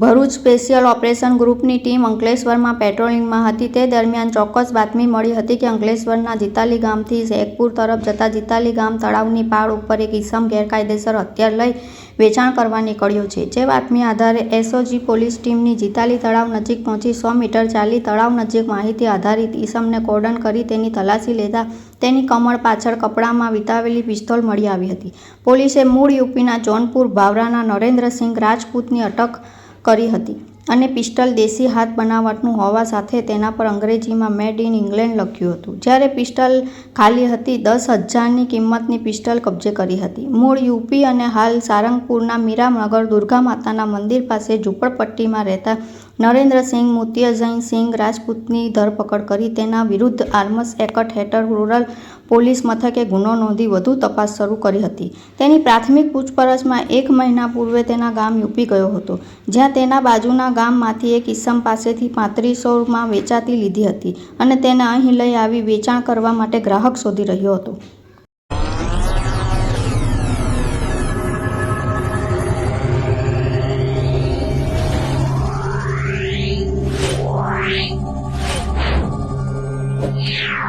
Bharuch special operation ગ્રુપની team અંકલેશ્વરમાં પેટ્રોલિંગમાં હતી. તે દરમિયાન ચોક્કસ બાતમી મળી હતી કે અંકલેશ્વરના જીતાલી ગામથી શેખપુર તરફ જતા જીતાલી ગામ તળાવની પાળ ઉપર એક ઈસમ ગેરકાયદેસર હથિયાર લઈ વેચાણ કરવા નીકળ્યો છે. જે બાતમી આધારે એસઓજી પોલીસ ટીમની જીતાલી તળાવ નજીક પહોંચી સો મીટર ચાલી તળાવ નજીક માહિતી આધારિત ઈસમને કોર્ડન કરી તેની તલાશી લેતા તેની કમળ પાછળ કપડામાં વિતાવેલી પિસ્તોલ મળી આવી હતી. પોલીસે મૂળ યુપીના જોનપુર, ભાવરાના નરેન્દ્રસિંહ, રાજપૂતની અટક કરી હતી. અને પિસ્ટલ દેશી હાથ બનાવટનું હોવા સાથે તેના પર અંગ્રેજીમાં મેડ ઇન ઇંગ્લેન્ડ લખ્યું હતું. જ્યારે પિસ્ટલ ખાલી હતી, દસ હજારની કિંમતની પિસ્ટલ કબજે કરી હતી. મૂળ યુપી અને હાલ સારંગપુરના મીરાનગર દુર્ગા માતાના મંદિર પાસે ઝૂંપડપટ્ટીમાં રહેતા નરેન્દ્રસિંહ મુત્યજૈન સિંહ રાજપૂતની ધરપકડ કરી તેના વિરુદ્ધ આર્મસ એક્ટ હેઠળ રૂરલ પોલીસ મથકે ગુનો નોંધી વધુ તપાસ શરૂ કરી હતી. તેની પ્રાથમિક પૂછપરછમાં એક મહિના પૂર્વે તેના ગામ યુપી ગયો હતો, જ્યાં તેના બાજુના ગામમાંથી એક ઈસમ પાસેથી પાંત્રીસોમાં વેચાતી લીધી હતી અને તેને અહીં લઈ આવી વેચાણ કરવા માટે ગ્રાહક શોધી રહ્યો હતો Yeah.